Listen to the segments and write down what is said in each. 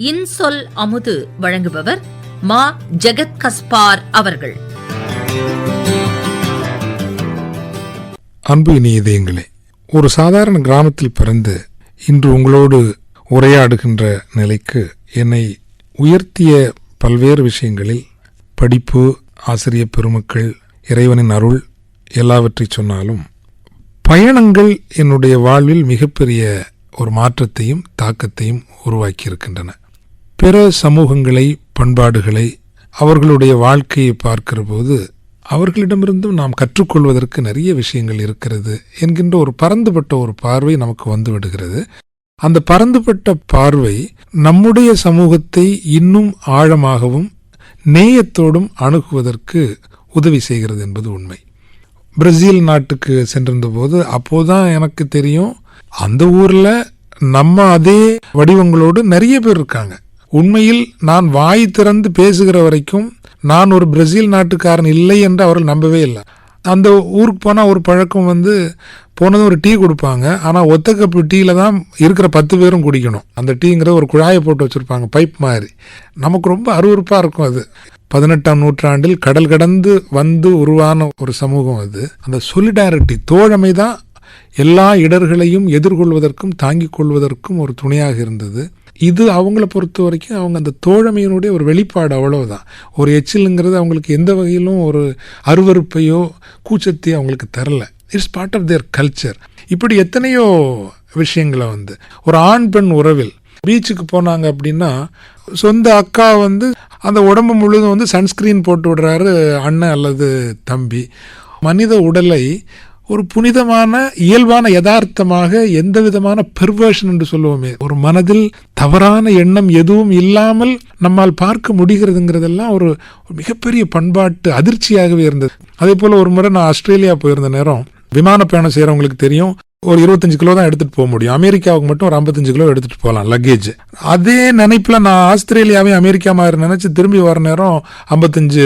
இன்சொல் அமுது வழங்குபவர் மா ஜெகத் கஸ்பார் அவர்கள். அன்பு இனிய இதயங்களே ஒரு சாதாரண கிராமத்தில் பிறந்து இன்று உங்களோடு உரையாடுகின்ற நிலைக்கு என்னை உயர்த்திய பல்வேறு விஷயங்களில் படிப்பு ஆசிரிய பெருமக்கள் இறைவனின் அருள் எல்லாவற்றை சொன்னாலும் பயணங்கள் என்னுடைய வாழ்வில் மிகப்பெரிய ஒரு மாற்றத்தையும் தாக்கத்தையும் உருவாக்கியிருக்கின்றன. பிற சமூகங்களை பண்பாடுகளை அவர்களுடைய வாழ்க்கையை பார்க்கிற போது அவர்களிடமிருந்தும் நாம் கற்றுக்கொள்வதற்கு நிறைய விஷயங்கள் இருக்கிறது என்கின்ற ஒரு பரந்துபட்ட ஒரு பார்வை நமக்கு வந்து விடுகிறது. அந்த பரந்துபட்ட பார்வை நம்முடைய சமூகத்தை இன்னும் ஆழமாகவும் நேயத்தோடும் அணுகுவதற்கு உதவி செய்கிறது என்பது உண்மை. பிரேசில் நாட்டுக்கு சென்றிருந்த போது அப்போதான் எனக்கு தெரியும் அந்த ஊரில் நம்ம அதே வடிவங்களோடு நிறைய பேர் இருக்காங்க. உண்மையில் நான் வாய் திறந்து பேசுகிற வரைக்கும் நான் ஒரு பிரேசில் நாட்டுக்காரன் இல்லை என்று அவர்கள் நம்பவே இல்லை. அந்த ஊருக்கு போனால் ஒரு பழக்கம் வந்து போனதும் ஒரு டீ கொடுப்பாங்க. ஆனால் ஒத்த கப்பு டீயில் தான் இருக்கிற பத்து பேரும் குடிக்கணும். அந்த டீங்கிற ஒரு குழாயை போட்டு வச்சுருப்பாங்க பைப் மாதிரி. நமக்கு ரொம்ப அருவருப்பாக இருக்கும் அது. பதினெட்டாம் நூற்றாண்டில் கடல் கடந்து வந்து உருவான ஒரு சமூகம் அது. அந்த சொலிடாரிட்டி தோழமை தான் எல்லா இடர்களையும் எதிர்கொள்வதற்கும் தாங்கிக் கொள்வதற்கும் ஒரு துணையாக இருந்தது. இது அவங்கள பொறுத்த வரைக்கும் அவங்க அந்த தோழமையினுடைய ஒரு வெளிப்பாடு அவ்வளவுதான். ஒரு எச்சிலுங்கிறது அவங்களுக்கு எந்த வகையிலும் ஒரு அருவருப்பையோ கூச்சத்தையோ அவங்களுக்கு தரல. It's part of their culture இப்படி எத்தனையோ விஷயங்களை வந்து ஒரு ஆண் பெண் உறவில் பீச்சுக்கு போனாங்க அப்படின்னா சொந்த அக்கா வந்து அந்த உடம்பு முழுதும் வந்து சன்ஸ்கிரீன் போட்டு விடுறாரு அண்ணன் அல்லது தம்பி. மனித உடலை ஒரு புனிதமான இயல்பான யதார்த்தமாக எந்த விதமான பெர்வேஷன் என்று சொல்லுவோமே. ஒரு மனதில் தவறான எண்ணம் எதுவும் இல்லாமல் நம்மால் பார்க்க முடிகிறதுங்கிறதெல்லாம் ஒரு மிகப்பெரிய பண்பாட்டு அதிர்ச்சியாகவே இருந்தது. அதே போல் ஒரு முறை நான் ஆஸ்திரேலியா போயிருந்த நேரம் விமான பயணம் செய்கிறவங்களுக்கு தெரியும். ஒரு இருபத்தஞ்சு கிலோ தான் எடுத்துட்டு போக முடியும். அமெரிக்காவுக்கு மட்டும் ஒரு ஐம்பத்தஞ்சு கிலோ எடுத்துட்டு போகலாம் லக்கேஜ் அதே நினைப்புல நான் ஆஸ்திரேலியாவே அமெரிக்கா மாதிரி நினைச்சு திரும்பி வர நேரம் ஐம்பத்தஞ்சு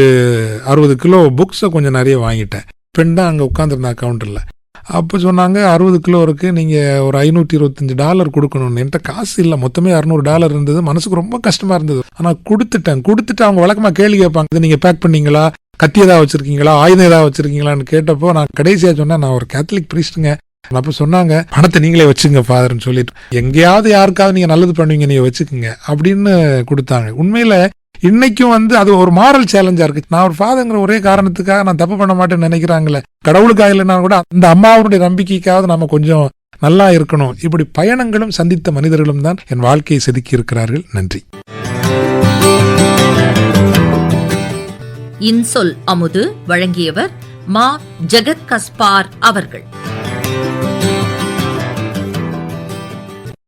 அறுபது கிலோ புக்ஸை கொஞ்சம் நிறைய வாங்கிட்டேன். பெண் தான் அங்கே உட்காந்துருந்தா கவுண்டரில் அப்போ சொன்னாங்க அறுபது கிலோ இருக்குது நீங்கள் ஒரு ஐநூற்றி இருபத்தஞ்சு டாலர் கொடுக்கணும்னு. என்கிட்ட காசு இல்லை மொத்தமே அறநூறு டாலர் இருந்தது. மனசுக்கு ரொம்ப கஷ்டமாக இருந்தது. ஆனால் கொடுத்துட்டேன் கொடுத்துட்டு அவங்க வழக்கமாக கேள்வி கேட்பாங்க நீங்கள் பேக் பண்ணீங்களா? கத்தி ஏதாவது வச்சுருக்கீங்களா? ஆயுதம் ஏதாவது வச்சுருக்கீங்களான்னு கேட்டப்போ நான் கடைசியாக சொன்னேன் நான் ஒரு கேத்தலிக் பிரீஸ்டுங்க அப்போ சொன்னாங்க பணத்தை நீங்களே வச்சுங்க ஃபாதர்னு சொல்லிட்டு. எங்கேயாவது யாருக்காவது நீங்கள் நல்லது பண்ணுவீங்க நீங்கள் வச்சுக்கோங்க அப்படின்னு கொடுத்தாங்க. உண்மையில் இன்னைக்கும் வந்து அது ஒரு மாரல் சேலஞ்சா இருக்கு. நான் ஒரு ஃபாதர்ங்கிற ஒரே காரணத்துக்காக நான் தப்பு பண்ண மாட்டேன்னு நினைக்கிறாங்களே. கடவுளுக்காக இல்லைன்னா கூட அந்த அம்மாவுடைய நம்பிக்கைக்காவது நம்ம கொஞ்சம் நல்லா இருக்கணும். இப்படி பயணங்களும் சந்தித்த மனிதர்களும் தான் என் வாழ்க்கையை செதுக்கி இருக்கிறார்கள். நன்றி. இன்சொல் அமுது வழங்கியவர் மா ஜெகத் கஸ்பார் அவர்கள்.